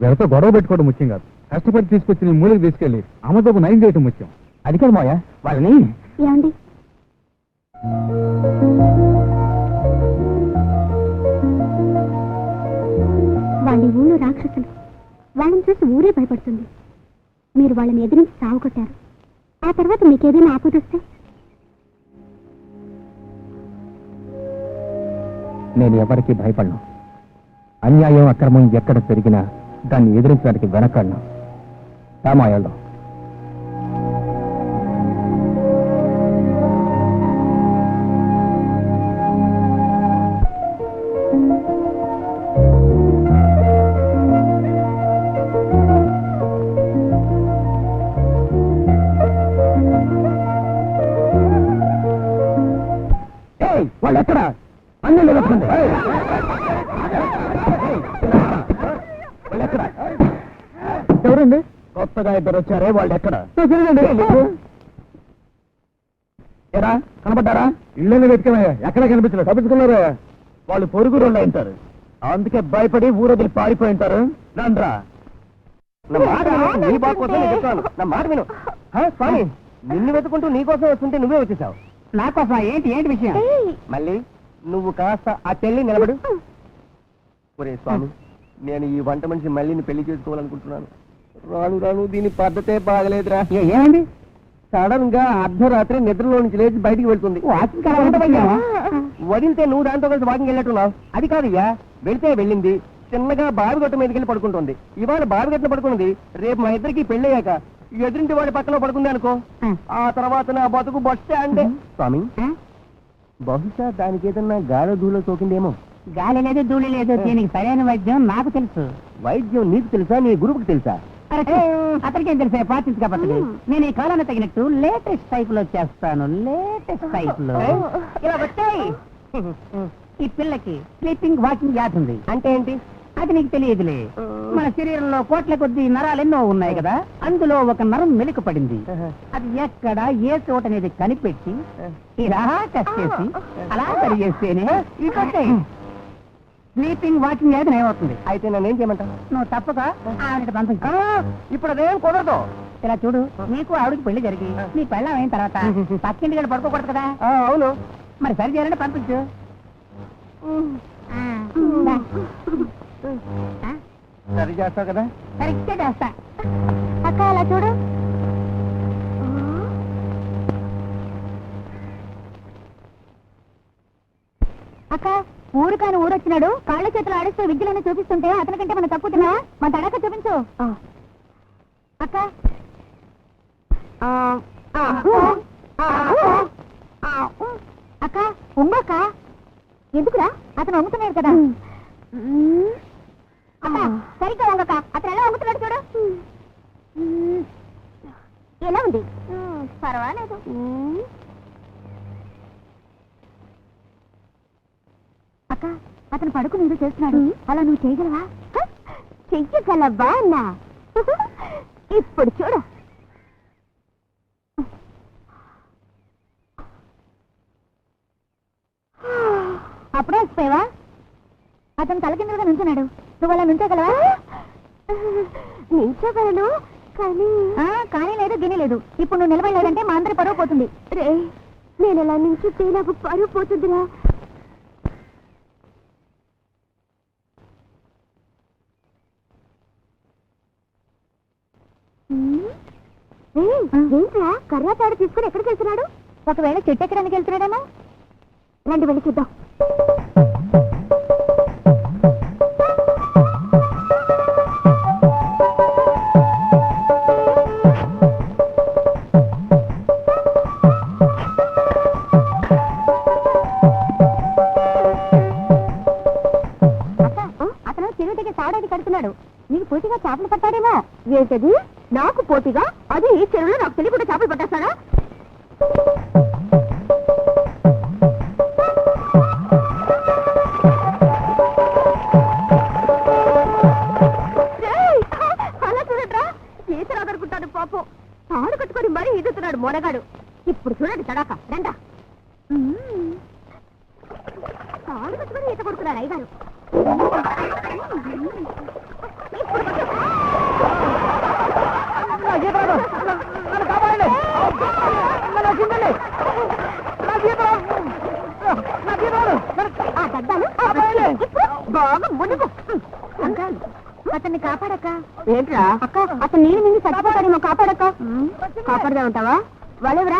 వీళ్ళతో గొడవ పెట్టుకోవడం ముఖ్యం కాదు. కష్టపడి తీసుకొచ్చి నీ మూలకి తీసుకెళ్ళి అమ్మతో నయం చేయడం ముఖ్యం. అది కాదు మావయ్య వాళ్ళని ఏమండి? వాళ్ళ ఊళ్ళో రాక్షసులు. వాళ్ళని చూసి ఊరే భయపడుతుంది. మీరు వాళ్ళని ఎదిరించి సాగు కొట్టారు. ఆ తర్వాత మీకేదైనా ఆపదొస్తే నేను ఎవరికి భయపడను. అన్యాయం అక్రమం ఎక్కడ పెరిగినా దాన్ని ఎదిరించడానికి వెనకాడినా? రామాయణం కొత్తగా ఇద్దరు వచ్చారే వాళ్ళు ఎక్కడ? ఎరా కనబడ్డారా? ఇళ్ళని వెతికమయ్యా. ఎక్కడ కనిపించలేదు. తప్పించుకున్నారా? వాళ్ళు పొరుగు రోళ్ళు ఉంటారు. అందుకే భయపడి ఊరొదిలి పారిపోయి ఉంటారు. రండ్రా. నా మాట విను, నీ బాగు కోసం నేను చెప్తాను నా మాట విను. హా, స్వామి నిన్ను వెతుకుంటూ నీ కోసం వస్తుంటే నువ్వే వచ్చేసావు. నా కోసం ఏంటి ఏంటి విషయం? మళ్ళీ నువ్వు కాస్త ఆ చెల్లి నిలబడు. ఒరే స్వామి నేను ఈ వంట మనిషి మళ్ళీని పెళ్ళి చేసుకోవాలనుకుంటున్నాను. రాను రాను దీని పద్ధతే బాగలేదురా. ఏమైంది సడన్గా అర్ధరాత్రి నిద్రలో నుంచి లేచి బయటికి వెళ్తుంది. వదిలితే నువ్వు దాంతో కలిసి వాకింగ్ వెళ్ళట్టున్నావు. అది కాదయ్యా వెళ్తే వెళ్ళింది. చిన్నగా బావి గట్టు మీదకి వెళ్ళి పడుకుంటుంది. ఇవాళ బావి గట్టున పడుకున్నది రేపు మా ఇద్దరికి పెళ్ళయ్యాక. ఎదురింటి వాడి పక్కన పడుకుంది అనుకో. ఆ. తర్వాత నా బతుకు బస్ స్టాండ్. స్వామి బహుశా దానికి ఏదన్నా గాలి ధూళో సోకిందేమో. గాలి లేదు ధూళి లేదు. దీనికి సరైన వైద్యం నాకు తెలుసు. వైద్యం నీకు తెలుసా? నీ గురువుకి తెలుసా? అతనికి ఏం తెలుసా? పట్టదు నేను ఈ కాలాన్ని తగినట్టు లేటెస్ట్ టైప్లో చేస్తాను. లేటెస్ట్ టైప్లో. ఇలా వచ్చాయి. ఈ పిల్లకి స్లీపింగ్ వాకింగ్ వ్యాధి ఉంది. అంటే ఏంటి? అది నీకు తెలియదులే. మన శరీరంలో కోట్ల కొద్ది నరాలు ఎన్నో ఉన్నాయి కదా? అందులో ఒక నరం మెలిక పడింది అది ఎక్కడ ఏ చోట అనేది కనిపెట్టి ఇలా చేసి అలా సరి చేస్తేనే స్లీపింగ్ వాకింగ్ వ్యాధి ఏమవుతుంది అయితే నన్ను ఏం చేయమంటావు? నువ్వు తప్పక ఆవిడ పంపించు ఇప్పుడు అదేం కుదరదు. ఇలా చూడు నీకు ఆవిడకి పెళ్ళి జరిగి నీ పెళ్ళం అయిన తర్వాత పక్కింటి గడ పడుకోకూడదు కదా? అవును. మరి సరి చేయాలంటే పంపించు. సరి చేస్తావు కదా? సరిగ్గా చేస్తా. అక్క అలా చూడు అక్క ఊరు కాని ఊరొచ్చినాడు కాళ్ళ చేతులు ఆడిస్తూ విద్యలను చూపిస్తుంటే అతనికంటే మన తప్పుతున్నా మన తడక చూపించు. అక్క. అక్క ఉంగక్క ఎందుకురా? అతను వంగుతున్నాడు కదా. అక్క సరిగ్గా వంగక. అతను ఎలా వంగుతున్నాడు చూడు. ఎలా ఉంది? పర్వాలేదు. అక్క అతను పడుకుని ఏదో చేస్తున్నాడు. అలా నువ్వు చేయగలవా? చెయ్యగలవా అన్నా? ఇప్పుడు చూడు. అప్పుడే వచ్చిపోయావా అతను తలకిందులుగా నుంచున్నాడు. నువ్వు అలా నుంచోగలవా? నించోగలను కానీ కానీ లేదు గిని లేదు. ఇప్పుడు నువ్వు నిలబడలేదంటే మా అందరి పరువు పోతుంది. రే నేను ఎలా నాకు పరువు పోతుందిరా. ఏంట్రా? కర్రాతాడు తీసుకుని ఎక్కడికి వెళ్తున్నాడు? ఒకవేళ చెట్టు ఎక్కడానికి వెళ్తున్నాడేమో? రండి వెళ్ళి చూద్దాం. అతను చెరువు దగ్గర తాడేది కడుతున్నాడు. నీకు పూర్తిగా చేపలు పట్టాడేమో. ఏంటది నాకు పోటీగా అది ఈ చెరువులో నాకు తెలియకుండా చేపలు పట్టేస్తాడా రేయ్, అలా చూడట్రా ఈత రాదనుకుంటాడు పాపం. తాడు కట్టుకొని మరీ ఈదుతున్నాడు మొనగాడు. ఇప్పుడు చూడండి తడాక రండా. తాడు కట్టుకొని ఈత కొడుతున్నాడు అయ్యగారు. అతన్ని కాపాడక? ఏంట్రా? అక్క అతను నీళ్ళు మింగి చచ్చిపోతాడేమో కాపాడక్క కాపాడదా ఉంటావా వాళ్ళెవరా?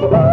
Bye.